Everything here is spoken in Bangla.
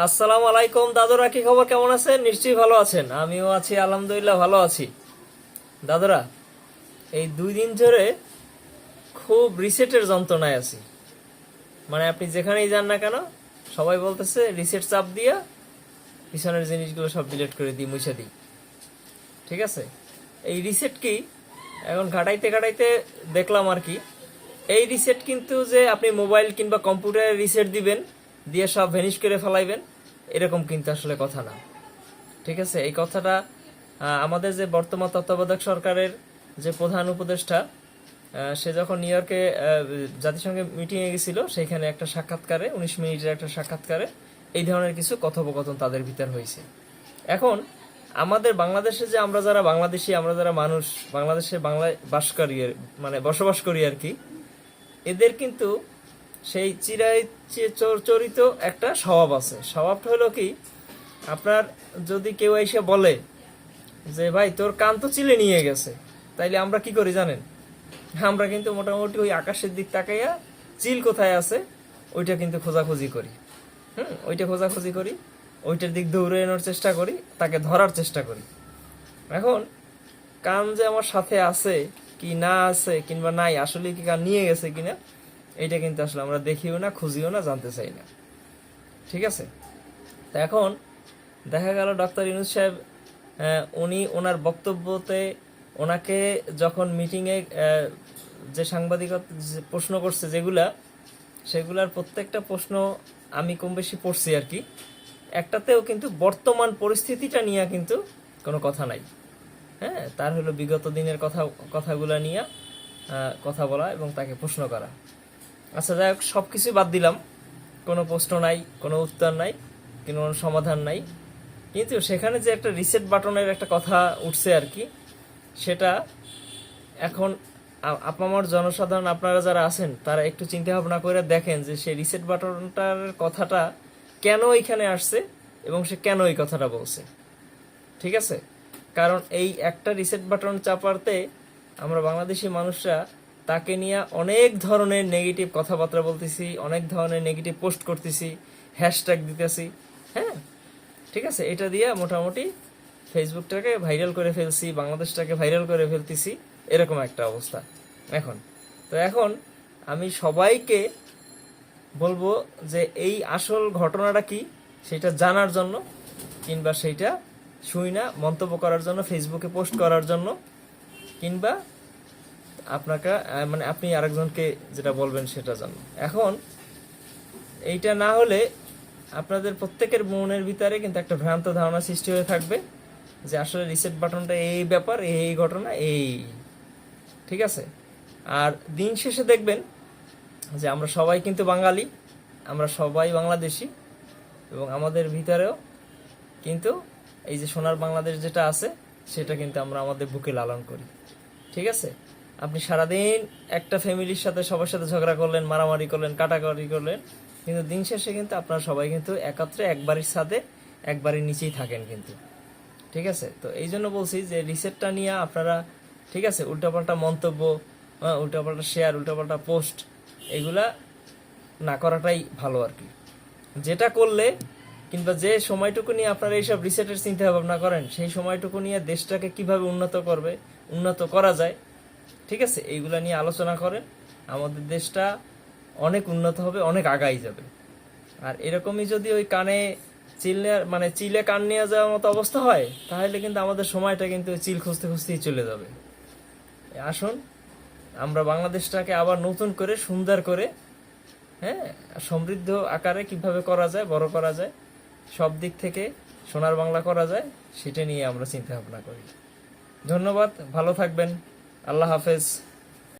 আসসালামু আলাইকুম, দাদুরা, কি খবর? কেমন আছেন? নিশ্চয়ই ভালো আছেন। আমিও আছি, আলহামদুলিল্লাহ, ভালো আছি। দাদুরা, এই দুই দিন ধরে খুব রিসেটের যন্ত্রণায় আছি। মানে আপনি যেখানেই যান না কেন, সবাই বলতেছে, রিসেট চাপ দিয়া পিছনের জিনিসগুলো সব ডিলিট করে দিই, মুছে দিই। ঠিক আছে? এই রিসেট কি, এখন ঘাটাইতে ঘাটাইতে দেখলাম আর কি। এই রিসেট কিন্তু যে আপনি মোবাইল কিংবা কম্পিউটারে রিসেট দিবেন দিয়ে সব ভ্যানিশ করে ফেলাইবেন, এরকম কিন্তু আসলে কথা না। ঠিক আছে? এই কথাটা আমাদের যে বর্তমান তত্ত্বাবধায়ক সরকারের যে প্রধান উপদেষ্টা সে যখন নিউ ইয়র্কে জাতিসংঘে মিটিংয়ে গেছিল, সেখানে একটা সাক্ষাৎকারে, উনিশ মিনিটের একটা সাক্ষাৎকারে এই ধরনের কিছু কথোপকথন তাদের ভিতর হয়েছে। এখন, আমাদের বাংলাদেশে যে আমরা যারা বাংলাদেশি, আমরা যারা মানুষ বাংলাদেশে বাংলায় বাস করি মানে বসবাস করি আর কি, এদের কিন্তু সেই চিরাই চরিত একটা স্বভাব আছে। স্বভাবটা হলো কি, আপনার যদি কেউ এসে বলে যে, ভাই, তোর কান তো চিলে নিয়ে গেছে, তাইলে আমরা কি করি জানেন? আমরা কিন্তু মোটামুটি ওই আকাশের দিক তাকাইয়া চিল কোথায় আছে, ওইটা কিন্তু খোঁজাখুঁজি করি। হুম, ওইটা খোঁজাখুঁজি করি, ওইটার দিক দৌড়ে এনোর চেষ্টা করি, তাকে ধরার চেষ্টা করি। এখন, কান যে আমার সাথে আছে, কি না আছে, কিংবা নাই আসলে কি কান নিয়ে গেছে কিনা এটা কিন্তু আসলে আমরা দেখিও না, খুঁজিও না, জানতে চাই না। ঠিক আছে? তো এখন দেখা গেল ডক্টর ইউনুস সাহেব উনি ওনার বক্তব্যতে ওনাকে যখন মিটিংয়ে যে সাংবাদিকতা প্রশ্ন করছে যেগুলা, সেগুলার প্রত্যেকটা প্রশ্ন আমি কম বেশি পড়ছি আর কি। একটাতেও কিন্তু বর্তমান পরিস্থিতিটা নিয়ে কিন্তু কোনো কথা নাই। হ্যাঁ তার হলো বিগত দিনের কথা, কথাগুলা নিয়ে কথা বলা এবং তাকে প্রশ্ন করা। আচ্ছা যাই হোক সব কিছুই বাদ দিলাম। কোনো প্রশ্ন নাই, কোনো উত্তর নাই, কোনো সমাধান নাই। কিন্তু সেখানে যে একটা রিসেট বাটনের একটা কথা উঠছে আর কি, সেটা এখন আপামর জনসাধারণ, আপনারা যারা আছেন, তারা একটু চিন্তা ভাবনা করে দেখেন যে সেই রিসেট বাটনটার কথাটা কেন এখানে আসছে এবং সে কেন এই কথাটা বলছে। ঠিক আছে? কারণ এই একটা রিসেট বাটন চাপাতে আমরা বাংলাদেশি মানুষরা তাকে নিয়ে অনেক ধরনের নেগেটিভ কথাবার্তা বলতেছি, অনেক ধরনের নেগেটিভ পোস্ট করতেছি হ্যাশট্যাগ দিতেছি হ্যাঁ? ঠিক আছে, এটা দিয়ে মোটামুটি ফেসবুকটাকে ভাইরাল করে ফেলছি, বাংলাদেশটাকে ভাইরাল করে ফেলতেছি, এরকম একটা অবস্থা। এখন, তো এখন আমি সবাইকে বলব যে এই আসল ঘটনাটা কি, সেটা জানার জন্য কিংবা সেইটা শুই না, মন্তব্য করার জন্য ফেসবুকে পোস্ট করার জন্য, কিংবা আপনাকে মানে আপনি আরেকজনকে যেটা বলবেন সেটা জন্য এখন, এইটা না হলে আপনাদের প্রত্যেকের মনের ভিতরে কিন্তু একটা ভ্রান্ত ধারণা সৃষ্টি হয়ে থাকবে যে আসলে রিসেট বাটনটা এই ব্যাপার, এই ঘটনা, এই। ঠিক আছে? আর দিন শেষে দেখবেন যে আমরা সবাই কিন্তু বাঙালি, আমরা সবাই বাংলাদেশি, এবং আমাদের ভিতরেও কিন্তু এই যে সোনার বাংলাদেশ যেটা আছে, সেটা কিন্তু আমরা আমাদের বুকে লালন করি। ঠিক আছে? আপনি সারাদিন একটা ফ্যামিলির সাথে সবার সাথে ঝগড়া করলেন, মারামারি করলেন, কাটাকাটি করলেন, কিন্তু দিন শেষে কিন্তু আপনারা সবাই কিন্তু একত্রে একবারের সাথে একবারের নিচেই থাকেন কিন্তু। ঠিক আছে? তো এই জন্য বলছি যে রিসেটটা নিয়ে আপনারা, ঠিক আছে, উল্টাপাল্টা মন্তব্য উল্টাপাল্টা শেয়ার উল্টাপাল্টা পোস্ট এগুলা না করাটাই ভালো আর কি। যেটা করলে কিংবা যে সময়টুকু নিয়ে আপনারা এইসব রিসেটের চিন্তা ভাবনা করেন, সেই সময়টুকু নিয়ে দেশটাকে কীভাবে উন্নত করবে, উন্নত করা যায় ঠিক আছে, এইগুলা নিয়ে আলোচনা করেন আমাদের দেশটা অনেক উন্নত হবে, অনেক আগাই যাবে। আর এরকমই যদি ওই কানে চিল মানে চিলে কান নিয়ে যাওয়ার মতো অবস্থা হয়, তাহলে কিন্তু আমাদের সময়টা কিন্তু চিল খুঁজতে খুঁজতেই চলে যাবে। আসুন, আমরা বাংলাদেশটাকে আবার নতুন করে, সুন্দর করে হ্যাঁ সমৃদ্ধ আকারে কীভাবে করা যায়, বড় করা যায়, সব দিক থেকে সোনার বাংলা করা যায়, সেটা নিয়ে আমরা চিন্তা ভাবনা করি। ধন্যবাদ, ভালো থাকবেন। আল্লাহ হাফেজ।